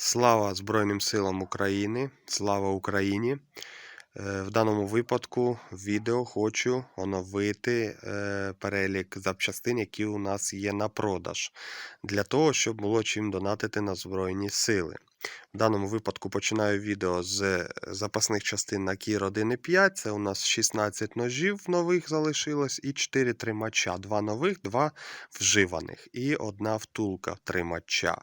Слава Збройним силам України! Слава Україні! Е, В даному випадку в відео хочу оновити е, перелік запчастин, які у нас є на продаж, для того, щоб було чим донатити на Збройні сили. В даному випадку починаю відео з запасних частин на Кір 1.5. Це у нас 16 ножів нових залишилось і 4 тримача. Два нових, два вживаних і одна втулка тримача.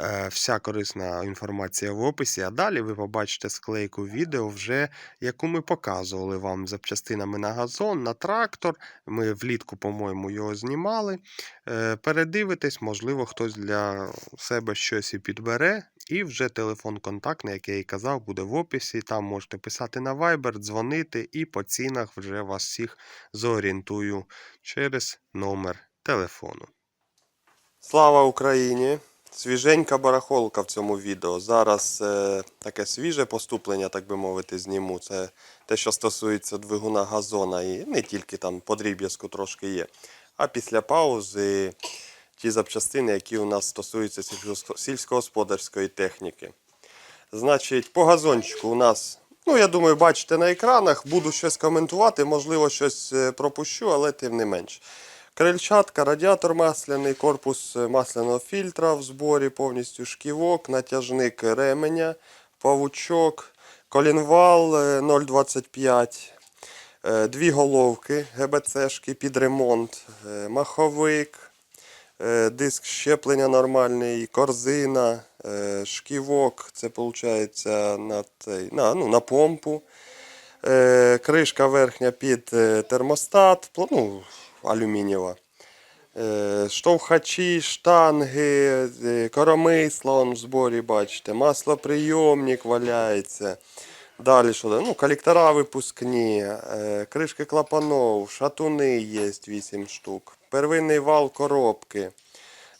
Е, Вся корисна інформація в описі. А далі ви побачите склейку відео, вже яку ми показували вам запчастинами на газон, на трактор. Ми влітку, по-моєму, його знімали. Е, Передивитесь, можливо, хтось для себе щось і підбере. І вже телефон контактний, як я і казав, буде в описі. Там можете писати на Viber, дзвонити, і по цінах вже вас всіх зорієнтую через номер телефону. Слава Україні! Свіженька барахолка в цьому відео. Зараз е, таке свіже поступлення, так би мовити, зніму. Це те, що стосується двигуна газона, і не тільки там по дріб'язку трошки є. А після паузи ті запчастини, які у нас стосуються сільськогосподарської техніки. Значить, по газончику у нас, ну я думаю, бачите на екранах, буду щось коментувати, можливо, щось е, пропущу, але тим не менш. Крильчатка, радіатор масляний, корпус е, масляного фільтра в зборі, повністю шківок, натяжник ременя, павучок, колінвал е, 0,25, е, дві головки ГБЦшки під ремонт, маховик, диск щеплення нормальний, корзина, е, шківок, це виходить на, цей, на, ну, на помпу. Е, Кришка верхня під е, термостат, ну, алюмінієва. Е, Штовхачі, штанги, е, коромисла он в зборі, бачите, маслоприйомник валяється. Далі що? Ну, колектора випускні, е, кришки клапанов, шатуни є 8 штук, первинний вал коробки.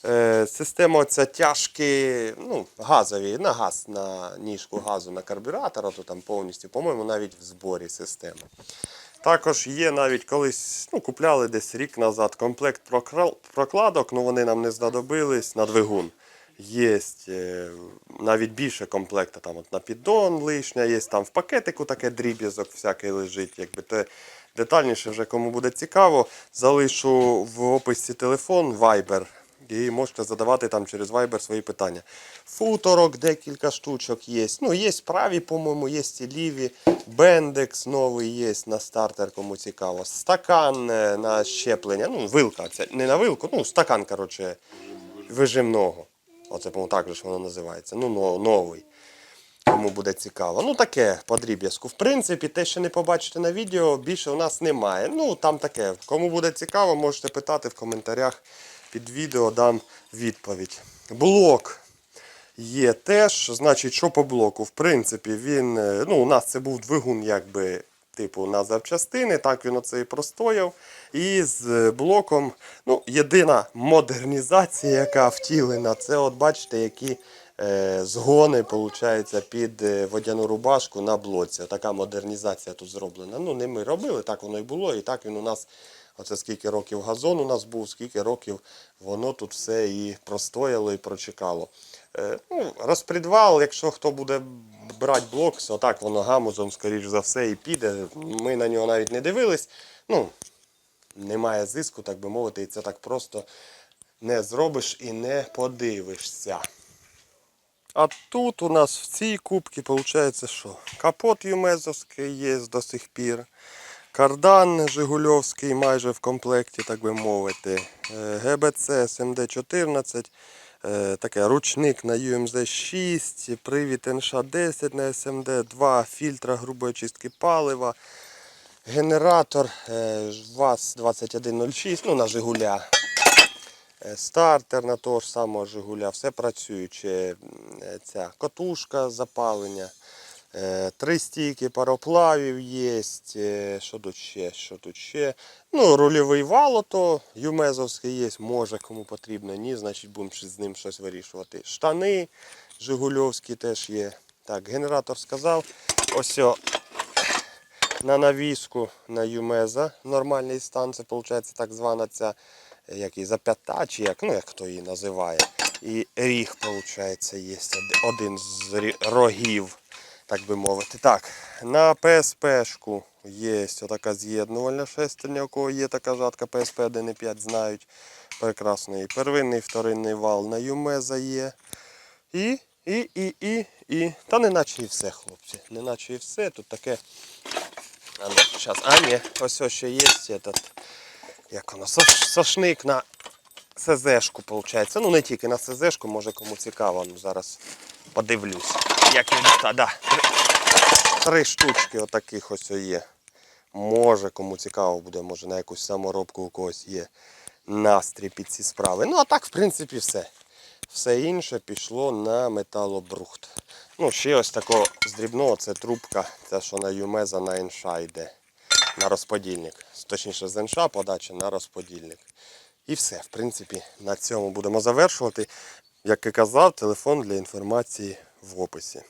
Е, Система оця тяжкі, ну, газові, на газ, на ніжку газу на карбюратор, то там повністю, по-моєму, навіть в зборі система. Також є навіть колись, ну, купляли десь рік назад комплект прокладок, ну вони нам не знадобились на двигун. Є е, навіть більше комплекта, там от на піддон лишня, є там в пакетику таке дріб'язок всякий лежить. Якби те детальніше вже кому буде цікаво, залишу в описі телефон Viber. І можете задавати там через Viber свої питання. Футорок, декілька штучок є. Ну, є праві, по-моєму, є і ліві. Бендекс новий є на стартер, кому цікаво. Стакан е, на щеплення. Ну, вилка. Це не на вилку, ну, стакан, коротше, вижимного. Оце, по-моєму, так же ж воно називається. Ну, новий. Кому буде цікаво. Ну, таке по дріб'язку. В принципі, те, що не побачите на відео, більше у нас немає. Ну, там таке. Кому буде цікаво, можете питати в коментарях під відео, дам відповідь. Блок є теж. Значить, що по блоку? В принципі, він. е, Ну, у нас це був двигун, якби. Типу на запчастини, так він оце і простояв. І з блоком, ну, єдина модернізація, яка втілена, це от бачите, які е, згони виходить, під е, водяну рубашку на блоці. Така модернізація тут зроблена. Ну, не ми робили, так воно і було. І так він у нас, оце скільки років газон у нас був, скільки років воно тут все і простояло, і прочекало. Е, ну, розпредвал, якщо хто буде брати блок, отак воно гамузом, скоріш за все, і піде. Ми на нього навіть не дивились. Ну, немає зиску, так би мовити, і це так просто не зробиш і не подивишся. А тут у нас в цій кубці виходить, що капот юмезовський є до сих пір. Кардан Жигульовський майже в комплекті, так би мовити. Е, ГБЦ СМД-14. Е, Таке ручник на UMZ 6, привід НШ-10 на СМД, два фільтра грубої чистки палива, генератор е, ВАЗ-2106, ну на Жигуля. Е, Стартер на того ж самого Жигуля, все працююче. Ця котушка запалення. Е, Три стійки пароплавів є. Що тут ще? Що тут ще? Ну, рульовий вал, ото юмезовський є, може кому потрібно. Ні, значить будемо з ним щось вирішувати. Штани Жигульовські теж є. Так, генератор сказав. Ось о, на навіску на Юмеза нормальний стан. Це виходить так звана ця як і зап'ята, чи як, ну як хто її називає. І ріг, виходить, є один з рогів, так би мовити. Так, на ПСПшку є отака з'єднувальна шестерня, у кого є така жатка PSP 1.5, знають прекрасно. І первинний, вторинний вал на Юмеза є. І, і, і, і, і. Та не наче і все, хлопці. Не наче і все. Тут таке. А, ну, щас. а ні, ось ось ще є этот, як воно, сошник на СЗшку, виходить. Ну не тільки на СЗшку, може кому цікаво. Ну, зараз подивлюсь. Як він та, да. Три, штучки отаких ось є. Може кому цікаво буде, може на якусь саморобку у когось є настрій під ці справи. Ну а так, в принципі, все. Все інше пішло на металобрухт. Ну, ще ось такого з дрібного це трубка, це що на Юмеза на НШ йде. На розподільник. Точніше, з НШ подача на розподільник. І все, в принципі, на цьому будемо завершувати. Як і казав, телефон для інформації в описі.